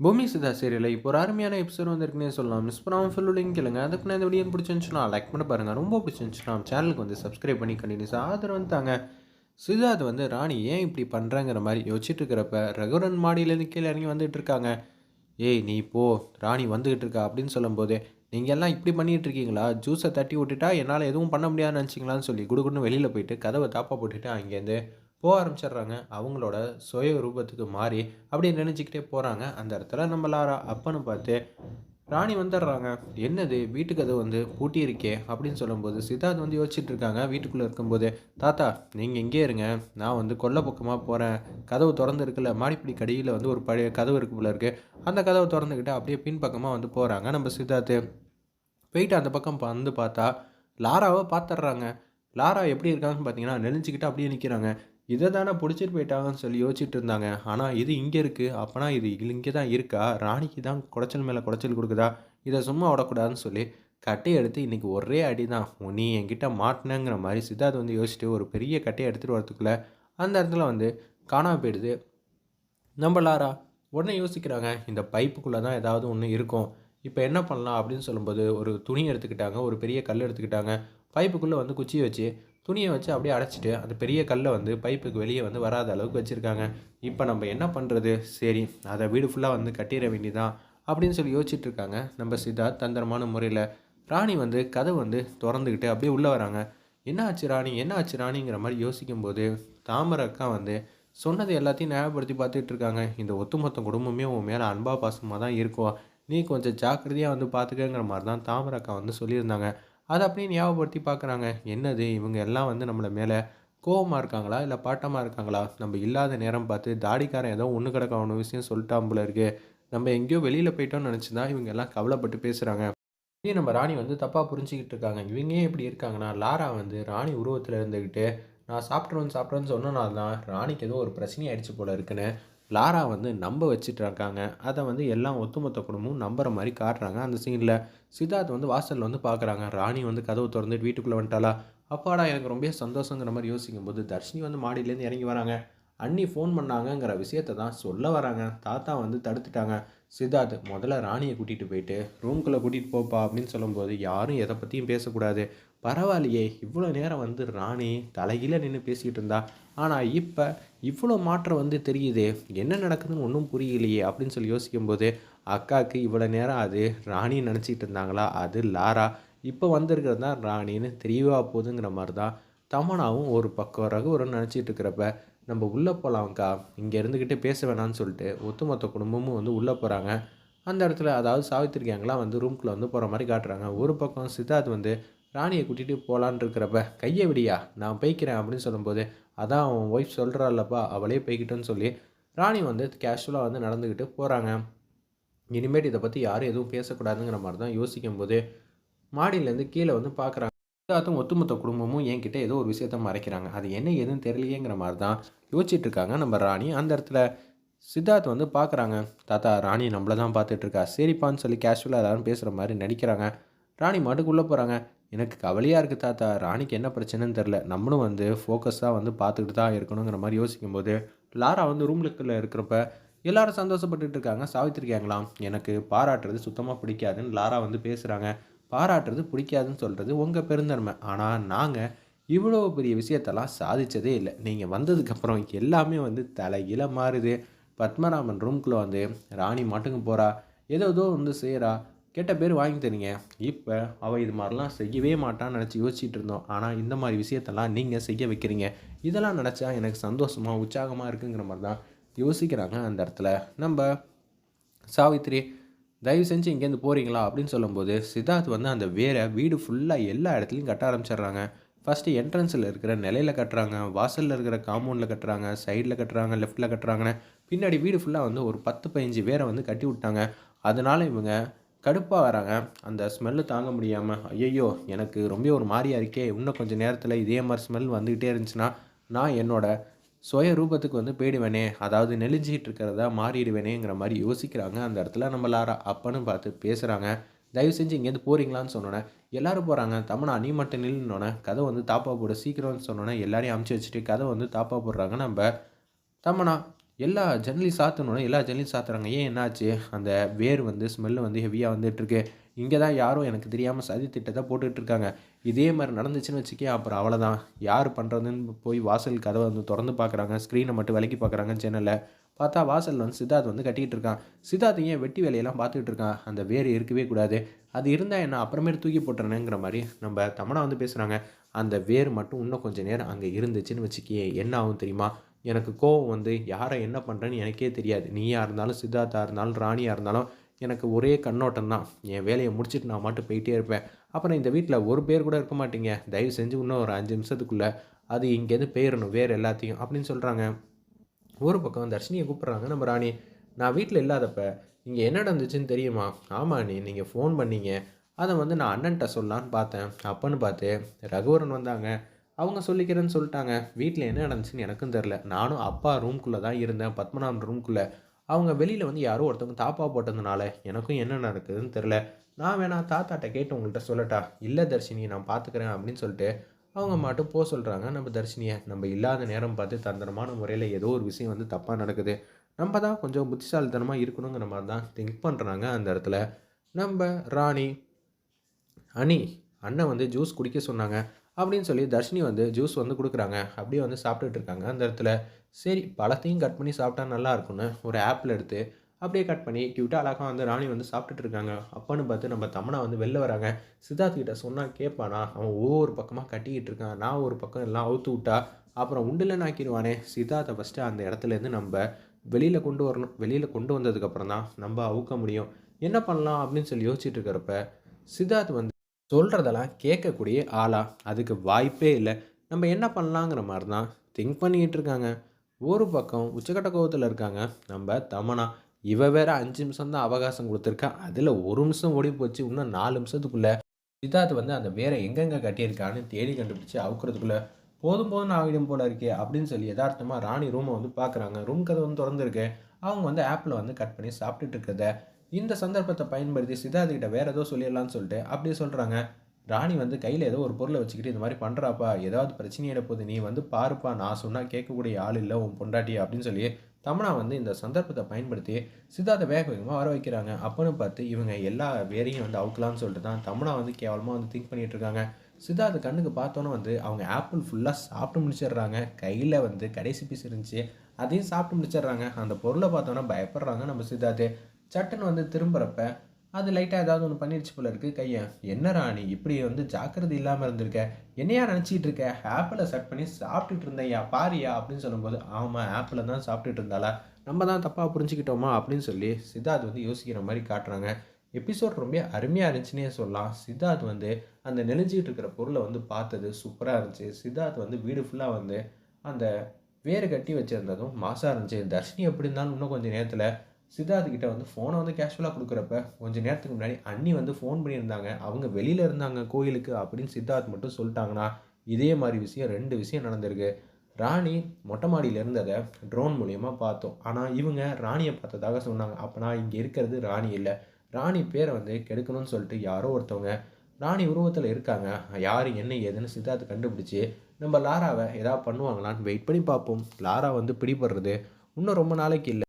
பூமி சிதா சீரியலில் இப்போ ஒரு அருமையான எபிசோட் வந்திருக்குன்னே சொல்லலாம். மிஸ் பண்ணாமல் ஃபுல்லு லிங்க் கேளுங்க அதுக்கு நான் இந்த வீடியோ பிடிச்சிருந்துச்சுன்னா லைக் பண்ண பாருங்கள் ரொம்ப பிடிச்சிருந்துச்சுன்னா சேனலுக்கு வந்து சப்ஸ்கிரைப் பண்ணி கண்டினியூஸாக ஆதரவு வந்துட்டாங்க சித்தார்த் வந்து ராணி ஏன் இப்படி பண்ணுறாங்கிற மாதிரி யோசிச்சுட்டு இருக்கிறப்ப ரகுரன் மாடியிலேருந்து கீழே இறங்கி வந்துகிட்டு இருக்காங்க. ஏய் நீ போ. ராணி வந்துகிட்டு இருக்கா? அப்படின்னு சொல்லும்போது நீங்கள் எல்லாம் இப்படி பண்ணிகிட்டு இருக்கீங்களா? ஜூஸை தட்டி விட்டுட்டா என்னால் எதுவும் பண்ண முடியாதுன்னு நினச்சிங்களான்னு சொல்லி குடுகுடுன்னு வெளியில் போயிட்டு கதவை தாப்பா போட்டுட்டு அங்கேருந்து போக ஆரம்பிச்சிடுறாங்க. அவங்களோட சுய ரூபத்துக்கு மாறி அப்படி நினச்சிக்கிட்டே போகிறாங்க அந்த இடத்துல நம்ம லாரா அப்பன்னு பார்த்து ராணி வந்துடுறாங்க. என்னது? வீட்டு கதவு வந்து பூட்டி இருக்கே அப்படின்னு சொல்லும்போது சித்தார்த் வந்து யோசிச்சுட்டு இருக்காங்க. வீட்டுக்குள்ளே இருக்கும்போது தாத்தா நீங்கள் இங்கே இருங்க. நான் வந்து கொல்லை பக்கமாக போகிறேன் கதவு திறந்து இருக்குல்ல. மாடிப்பிடி கடியில் வந்து ஒரு பழைய கதவு இருக்கு போல இருக்குது அந்த கதவை திறந்துக்கிட்டு அப்படியே பின்பக்கமாக வந்து போகிறாங்க நம்ம சித்தார்த்து போயிட்டு அந்த பக்கம் வந்து பார்த்தா லாராவை பார்த்துட்றாங்க. லாரா எப்படி இருக்காங்கன்னு பார்த்தீங்கன்னா நெளிஞ்சிக்கிட்டு அப்படியே நிற்கிறாங்க இதை தானே பிடிச்சிட்டு போயிட்டாங்கன்னு சொல்லி யோசிச்சுட்டு இருந்தாங்க. ஆனால் இது இங்கே இருக்குது அப்போனா இது இங்கே தான் இருக்கா? ராணிக்கு தான் குடைச்சல் மேலே குடைச்சல் கொடுக்குதா? இதை சும்மா விடக்கூடாதுன்னு சொல்லி கட்டையை எடுத்து இன்றைக்கி ஒரே அடி தான் நீ என்கிட்ட மாட்டினங்கிற மாதிரி சித்தார்த் வந்து யோசிச்சுட்டு ஒரு பெரிய கட்டையை எடுத்துகிட்டு வரத்துக்குள்ளே அந்த இடத்துல வந்து காணாமல் போயிடுது. நம்ம லாரா உடனே யோசிக்கிறாங்க இந்த பைப்புக்குள்ளே தான் ஏதாவது ஒன்று இருக்கும். இப்போ என்ன பண்ணலாம் அப்படின்னு சொல்லும்போது ஒரு துணி எடுத்துக்கிட்டாங்க ஒரு பெரிய கல் எடுத்துக்கிட்டாங்க. பைப்புக்குள்ளே வந்து குச்சியை வச்சு துணியை வச்சு அப்படியே அடைச்சிட்டு அந்த பெரிய கல்லை வந்து பைப்புக்கு வெளியே வந்து வராத அளவுக்கு வச்சுருக்காங்க. இப்போ நம்ம என்ன பண்ணுறது சரி அதை வீடு ஃபுல்லாக வந்து கட்டிட வேண்டியதான் அப்படின்னு சொல்லி யோசிச்சுட்டு இருக்காங்க. நம்ம சித்தார்த் தந்திரமான முறையில் ராணி வந்து கதை வந்து திறந்துக்கிட்டு அப்படியே உள்ளே வராங்க. என்ன ஆச்சு ராணி? என்ன ஆச்சு ராணிங்கிற மாதிரி யோசிக்கும்போது தாமரை அக்கா வந்து சொன்னது எல்லாத்தையும் ஞாபகப்படுத்தி பார்த்துட்டு இருக்காங்க. இந்த ஒத்துமொத்த குடும்பமே உன் மேலே அன்பா பாசமாக தான் இருக்கும் நீ கொஞ்சம் ஜாக்கிரதையாக வந்து பார்த்துக்கங்கிற மாதிரி தான் தாமரை அக்கா வந்து சொல்லியிருந்தாங்க. அதை அப்படியே ஞாபகப்படுத்தி பார்க்குறாங்க என்னது? இவங்க எல்லாம் வந்து நம்மளை மேலே கோவமாக இருக்காங்களா? இல்லை பாட்டமாக இருக்காங்களா? நம்ம இல்லாத நேரம் பார்த்து தாடிக்காரன் ஏதோ ஒன்று கிடக்க ஒன்று விஷயம் சொல்லிட்டான் போல இருக்கு. நம்ம எங்கேயோ வெளியில் போயிட்டோம்னு நினச்சி தான் இவங்க எல்லாம் கவலைப்பட்டு பேசுகிறாங்க இதே நம்ம ராணி வந்து தப்பாக புரிஞ்சிக்கிட்டு இருக்காங்க. இவங்க ஏன் இப்படி இருக்காங்கன்னா லாரா வந்து ராணி உருவத்தில் இருந்துக்கிட்டு நான் சாப்பிட்றேன்னு சாப்பிட்றேன்னு சொன்னனால தான் ராணிக்கு ஏதோ ஒரு பிரச்சனை ஆயிடுச்சு போல இருக்குன்னு லாரா வந்து நம்ப வச்சுட்ருக்காங்க அதை வந்து எல்லாம் ஒத்துமொத்த குடும்பமும் நம்புற மாதிரி காட்டுறாங்க அந்த சீனில் சித்தார்த் வந்து வாசலில் வந்து பார்க்குறாங்க ராணி வந்து கதவு திறந்துட்டு வீட்டுக்குள்ளே வந்துட்டாளா? அப்பாடா எனக்கு ரொம்ப சந்தோஷங்கிற மாதிரி யோசிக்கும் போது தர்ஷினி வந்து மாடியிலேருந்து இறங்கி வராங்க. அண்ணி ஃபோன் பண்ணாங்கங்கிற விஷயத்தை தான் சொல்ல வராங்க. தாத்தா வந்து தடுத்துட்டாங்க. சித்தார்த் முதல்ல ராணியை கூட்டிகிட்டு போயிட்டு ரூம்குள்ளே கூட்டிகிட்டு போப்பா அப்படின்னு சொல்லும்போது யாரும் எதை பற்றியும் பேசக்கூடாது. பரவாயில்லையே இவ்வளோ நேரம் வந்து ராணி தலைகீழ நின்று பேசிக்கிட்டு இருந்தா. ஆனால் இப்போ இவ்வளோ மாற்றம் வந்து தெரியுது என்ன நடக்குதுன்னு ஒன்றும் புரியலையே அப்படின்னு சொல்லி யோசிக்கும்போது அக்காவுக்கு இவ்வளோ நேரம் அது ராணின்னு நினச்சிக்கிட்டு இருந்தாங்களா? அது லாரா. இப்போ வந்திருக்கிறது தான் ராணின்னு தெரியவா போகுதுங்கிற மாதிரி தான் தமனாவும் ஒரு பக்கம் ரகுவரன் நினச்சிட்டு இருக்கிறப்ப நம்ம உள்ளே போகலாம்க்கா இங்கே இருந்துக்கிட்டே பேச வேணாம்னு சொல்லிட்டு ஒட்டுமொத்த குடும்பமும் வந்து உள்ளே போகிறாங்க அந்த இடத்துல அதாவது சாவித்திரி கேங்கெலாம் வந்து ரூம்குள்ளே வந்து போகிற மாதிரி காட்டுறாங்க. ஒரு பக்கம் சித்தார்த் வந்து ராணியை கூட்டிகிட்டு போகலான்னு இருக்கிறப்ப கையை விடியா நான் போய்க்கிறேன் அப்படின்னு சொல்லும்போது அதான் அவன் ஒய்ஃப் சொல்கிறாள்லப்பா அவளே போய்கிட்டேன்னு சொல்லி ராணி வந்து கேஷுவலாக வந்து நடந்துக்கிட்டு போகிறாங்க இனிமேட்டு இதை பற்றி யாரும் எதுவும் பேசக்கூடாதுங்கிற மாதிரி தான் யோசிக்கும் போது மாடியிலேருந்து கீழே வந்து பார்க்குறாங்க சித்தார்த்தும் ஒத்துமொத்த குடும்பமும் என்கிட்ட ஏதோ ஒரு விஷயத்த மறைக்கிறாங்க. அது என்ன எதுன்னு தெரியலையேங்கிற மாதிரி தான் யோசிச்சுட்டு இருக்காங்க நம்ம ராணி. அந்த இடத்துல சித்தார்த் வந்து பார்க்குறாங்க தாத்தா ராணி நம்மளை தான் பார்த்துட்டு இருக்கா. சரிப்பான்னு சொல்லி கேஷுவலாக எல்லாரும் பேசுகிற மாதிரி நடிக்கிறாங்க. ராணி மாட்டுக்குள்ளே போகிறாங்க எனக்கு கவலையாக இருக்குது தாத்தா. ராணிக்கு என்ன பிரச்சனைன்னு தெரில நம்மளும் வந்து ஃபோக்கஸாக வந்து பார்த்துக்கிட்டு தான் இருக்கணுங்கிற மாதிரி யோசிக்கும்போது லாரா வந்து ரூம்லுக்குள்ளே இருக்கிறப்ப எல்லாரும் சந்தோஷப்பட்டுட்டு இருக்காங்க. சாவித்திருக்காங்களாம் எனக்கு பாராட்டுறது சுத்தமாக பிடிக்காதுன்னு லாரா வந்து பேசுகிறாங்க பாராட்டுறது பிடிக்காதுன்னு சொல்கிறது உங்கள் பெருந்தன்மை. ஆனால் நாங்கள் இவ்வளோ பெரிய விஷயத்தெல்லாம் சாதித்ததே இல்லை. நீங்கள் வந்ததுக்கப்புறம் எல்லாமே வந்து தலைகீழ மாறுது. பத்மநாபன் ரூம்குள்ளே வந்து ராணி மாட்டுக்கு போகிறா ஏதோ ஏதோ வந்து செய்கிறா கெட்ட பேர் வாங்கி தரீங்க. இப்போ அவள் இது மாதிரிலாம் செய்யவே மாட்டான்னு நினச்சி யோசிச்சுட்டு இருந்தோம். ஆனால் இந்த மாதிரி விஷயத்தெல்லாம் நீங்கள் செய்ய வைக்கிறீங்க. இதெல்லாம் நினச்சா எனக்கு சந்தோஷமாக உற்சாகமாக இருக்குங்கிற மாதிரி தான் யோசிக்கிறாங்க அந்த இடத்துல. நம்ம சாவித்திரி தயவு செஞ்சு இங்கேருந்து போகிறீங்களா அப்படின்னு சொல்லும்போது சித்தார்த் வந்து அந்த வேரை வீடு ஃபுல்லாக எல்லா இடத்துலையும் கட்ட ஆரம்பிச்சிடுறாங்க. ஃபஸ்ட்டு என்ட்ரன்ஸில் இருக்கிற நிலையில் கட்டுறாங்க வாசலில் இருக்கிற காம்பவுண்டில் கட்டுறாங்க சைடில் கட்டுறாங்க லெஃப்ட்டில் கட்டுறாங்கன்னு. பின்னாடி வீடு ஃபுல்லாக வந்து ஒரு பத்து பதினஞ்சு வேரை வந்து கட்டி விட்டாங்க. அதனால் இவங்க கடுப்பாக வராங்க. அந்த ஸ்மெல்லு தாங்க முடியாமல் ஐயையோ எனக்கு ரொம்ப ஒரு மாதிரியாக இருக்கே. இன்னும் கொஞ்சம் நேரத்தில் இதே மாதிரி ஸ்மெல் வந்துக்கிட்டே இருந்துச்சுன்னா நான் என்னோடய சுய ரூபத்துக்கு வந்து போயிடுவேனே. அதாவது நெலிஞ்சிக்கிட்டு இருக்கிறதா மாறிடுவேனேங்கிற மாதிரி யோசிக்கிறாங்க அந்த இடத்துல நம்ம லாரா. அப்பன்னு பார்த்து பேசுகிறாங்க தயவு செஞ்சு இங்கேருந்து போகிறீங்களான்னு சொன்னோன்னே எல்லாரும் போகிறாங்க தமனா நீ மட்டும் நில்லுனோடனே கதை வந்து தாப்பா போட சீக்கிரம்னு சொன்னோன்னே எல்லாரையும் அமுச்சு வச்சுட்டு கதை வந்து தாப்பா போடுறாங்க நம்ம. தமனா எல்லா ஜன்னலையும் சாத்தணும்னா எல்லா ஜன்னலையும் சாத்துறாங்க. ஏன் என்னாச்சு? அந்த வேர் வந்து ஸ்மெல்லு வந்து ஹெவியாக வந்துட்டுருக்கு. இங்கே தான் யாரும் எனக்கு தெரியாமல் சதி திட்டத்தை போட்டுட்ருக்காங்க இதே மாதிரி நடந்துச்சுன்னு வச்சுக்கே அப்புறம் அவ்வளோதான் யார் பண்ணுறதுன்னு போய் வாசல் கதவை வந்து திறந்து பார்க்குறாங்க ஸ்க்ரீனை மட்டும் விலக்கி பார்க்குறாங்க ஜன்னலை பார்த்தா வாசலில் வந்து சித்தார்த் வந்து கட்டிகிட்டு இருக்கான். சித்தார்த் ஏன் வெட்டி வேலையெல்லாம் பார்த்துக்கிட்டு இருக்கான்? அந்த வேர் இருக்கவே கூடாது. அது இருந்தால் என்ன அப்புறமேட்டு தூக்கி போட்டுறேனுங்கிற மாதிரி நம்ம தமனா வந்து பேசுகிறாங்க அந்த வேர் மட்டும் இன்னும் கொஞ்சம் நேரம் அங்கே இருந்துச்சுன்னு வச்சுக்கே என்ன ஆகும் தெரியுமா? எனக்கு கோவம் வந்து யாரை என்ன பண்ணுறேன்னு எனக்கே தெரியாது. நீயாக இருந்தாலும் சித்தார்த்தா இருந்தாலும் ராணியாக இருந்தாலும் எனக்கு ஒரே கண்ணோட்டம் தான். என் வேலையை முடிச்சுட்டு நான் மட்டும் போயிட்டே இருப்பேன். அப்புறம் இந்த வீட்டில் ஒரு பேர் கூட இருக்க மாட்டீங்க. தயவு செஞ்சு இன்னும் ஒரு அஞ்சு நிமிஷத்துக்குள்ளே அது இங்கேருந்து போயிடணும் வேறு எல்லாத்தையும் அப்படின்னு சொல்கிறாங்க ஒரு பக்கம் தர்ஷினியை கூப்பிட்றாங்க நம்ம ராணி நான் வீட்டில் இல்லாதப்ப இங்கே என்ன நடந்துச்சுன்னு தெரியுமா? ஆமாம் நீ நீங்கள் ஃபோன் பண்ணீங்க. அதை வந்து நான் அண்ணன்ட்ட சொல்லலான்னு பார்த்தேன். அப்பன்னு பார்த்து ரகுவரன் வந்தாங்க. அவங்க சொல்லிக்கிறேன்னு சொல்லிட்டாங்க. வீட்டில் என்ன நடந்துச்சுன்னு எனக்கும் தெரில நானும் அப்பா ரூம்குள்ளே தான் இருந்தேன். பத்மநாபன் ரூம்குள்ளே அவங்க வெளியில் வந்து யாரோ ஒருத்தவங்க தாப்பா போட்டதுனால எனக்கும் என்ன நடக்குதுன்னு தெரில நான் வேணா தாத்தாட்ட கேட்டு உங்கள்கிட்ட சொல்லட்டா? இல்லை தர்ஷினி நான் பார்த்துக்கிறேன் அப்படின்னு சொல்லிட்டு அவங்க மட்டும் போக சொல்கிறாங்க நம்ம தர்ஷினியை நம்ம இல்லாத நேரம் பார்த்து தந்திரமான முறையில் ஏதோ ஒரு விஷயம் வந்து தப்பாக நடக்குது. நம்ம தான் கொஞ்சம் புத்திசாலித்தனமாக இருக்கணுங்கிற மாதிரி தான் திங்க் பண்ணுறாங்க அந்த இடத்துல. நம்ம ராணி அனி அண்ணன் வந்து ஜூஸ் குடிக்க சொன்னாங்க. அப்படின்னு சொல்லி தர்ஷினி வந்து ஜூஸ் வந்து கொடுக்குறாங்க. அப்படியே வந்து சாப்பிட்டுட்டு இருக்காங்க. அந்த இடத்துல சரி பழத்தையும் கட் பண்ணி சாப்பிட்டா நல்லா இருக்கும்னு ஒரு ஆப்பிள் எடுத்து அப்படியே கட் பண்ணி க்யூட்டாக அழகாக வந்து ராணி வந்து சாப்பிட்டுட்டு இருக்காங்க. அப்பன்னு பார்த்து நம்ம தமனா வந்து வெளில வராங்க. சித்தார்த் கிட்ட சொன்னால் கேட்பானா அவன் ஒவ்வொரு பக்கமாக கட்டிக்கிட்டு இருக்கான். நான் ஒரு பக்கம் எல்லாம் அவுத்து விட்டா அப்புறம் உண்டில் நாக்கிடுவானே சித்தார்த்தை ஃபஸ்ட்டு அந்த இடத்துலேருந்து நம்ம வெளியில் கொண்டு வரணும். வெளியில் கொண்டு வந்ததுக்கப்புறம் தான் நம்ம அவுக்க முடியும். என்ன பண்ணலாம் அப்படின்னு சொல்லி யோசிச்சுட்டு இருக்கிறப்ப சித்தார்த் வந்து சொல்கிறதெல்லாம் கேட்கக்கூடிய ஆளா? அதுக்கு வாய்ப்பே இல்லை. நம்ம என்ன பண்ணலாங்கிற மாதிரி தான் திங்க் பண்ணிக்கிட்டு இருக்காங்க ஒரு பக்கம் உச்சக்கட்ட கோவத்தில் இருக்காங்க. நம்ம தமனா இவ வேற அஞ்சு நிமிஷம் தான் அவகாசம் கொடுத்துருக்கா. அதில் ஒரு நிமிஷம் ஓடி போச்சு. இன்னும் நாலு நிமிஷத்துக்குள்ளே சித்தார்த் வந்து அந்த வேரை எங்கெங்கே கட்டியிருக்கான்னு தேடி கண்டுபிடிச்சி அவுக்கிறதுக்குள்ளே போதும் போதும் ஆகிடும் போல இருக்கே அப்படின்னு சொல்லி யதார்த்தமாக ராணி ரூமை வந்து பார்க்குறாங்க ரூம் கதை வந்து திறந்துருக்கு. அவங்க வந்து ஆப்பில் வந்து கட் பண்ணி சாப்பிட்டுட்டு இருக்கிறத இந்த சந்தர்ப்பத்தை பயன்படுத்தி சித்தார்த் கிட்ட வேற ஏதோ சொல்லிடலாம்னு சொல்லிட்டு அப்படியே சொல்கிறாங்க ராணி வந்து கையில் ஏதோ ஒரு பொருளை வச்சுக்கிட்டு இந்த மாதிரி பண்ணுறாப்பா ஏதாவது பிரச்சனையிட போது நீ வந்து பாருப்பா நான் சொன்னால் கேட்கக்கூடிய ஆள் இல்லை உன் பொண்டாட்டி அப்படின்னு சொல்லி தமனா வந்து இந்த சந்தர்ப்பத்தை பயன்படுத்தி சித்தார்த்தை வேக வேகமாக வர வைக்கிறாங்க. அப்போன்னு பார்த்து இவங்க எல்லா வேரையும் வந்து அவுக்கலாம்னு சொல்லிட்டு தான் தமனா வந்து கேவலமாக வந்து திங்க் பண்ணிகிட்டு இருக்காங்க. சித்தார்த்த கண்ணுக்கு பார்த்தோன்னே வந்து அவங்க ஆப்பிள் ஃபுல்லாக சாப்பிட்டு முடிச்சிடுறாங்க. கையில் வந்து கடைசி பீஸ் இருந்துச்சு அதையும் சாப்பிட்டு முடிச்சிடுறாங்க. அந்த பொருளை பார்த்தோன்னா பயப்படுறாங்க நம்ம சித்தார்த்து சட்டுன்னு வந்து திரும்புகிறப்ப அது லைட்டாக ஏதாவது ஒன்று பண்ணிருச்சு போல இருக்குது கையை என்ன ராணி இப்படி வந்து ஜாக்கிரதை இல்லாமல் இருந்திருக்க? என்னையா நினச்சிட்டு இருக்க? ஆப்பிளை செட் பண்ணி சாப்பிட்டுட்டு இருந்தையா பாரியா? அப்படின்னு சொல்லும்போது ஆமாம் ஆப்பிளை தான் சாப்பிட்டுட்டு இருந்தாளா? நம்ம தான் தப்பாக புரிஞ்சுக்கிட்டோமா? அப்படின்னு சொல்லி சித்தார்த் வந்து யோசிக்கிற மாதிரி காட்டுறாங்க. எபிசோட் ரொம்ப அருமையாக இருந்துச்சுன்னே சொல்லலாம். சித்தார்த் வந்து அந்த நெளிஞ்சிக்கிட்டு இருக்கிற பொருளை வந்து பார்த்தது சூப்பராக இருந்துச்சு. சித்தார்த் வந்து வீடு ஃபுல்லாக வந்து அந்த வேறு கட்டி வச்சுருந்ததும் மாசாக இருந்துச்சு. தர்ஷினி எப்படி இருந்தாலும் இன்னும் கொஞ்சம் நேரத்தில் சித்தார்த் கிட்ட வந்து ஃபோனை வந்து கேஷுவலாக கொடுக்குறப்ப கொஞ்சம் நேரத்துக்கு முன்னாடி அண்ணி வந்து ஃபோன் பண்ணியிருந்தாங்க. அவங்க வெளியில் இருந்தாங்க கோயிலுக்கு அப்படின்னு சித்தார்த் மட்டும் சொல்லிட்டாங்கன்னா இதே மாதிரி விஷயம் ரெண்டு விஷயம் நடந்திருக்கு. ராணி மொட்டை மாடியில் இருந்ததை ட்ரோன் மூலியமாக பார்த்தோம். ஆனால் இவங்க ராணியை பார்த்ததாக சொன்னாங்க. அப்போனா இங்கே இருக்கிறது ராணி இல்லை. ராணி பேரை வந்து கெடுக்கணும்னு சொல்லிட்டு யாரோ ஒருத்தவங்க ராணி உருவத்தில் இருக்காங்க. யார் என்ன ஏதுன்னு சித்தார்த்து கண்டுபிடிச்சி நம்ம லாராவை ஏதாவது பண்ணுவாங்களான்னு வெயிட் பண்ணி பார்ப்போம். லாரா வந்து பிடிபடுறது இன்னும் ரொம்ப நாளைக்கு இல்லை.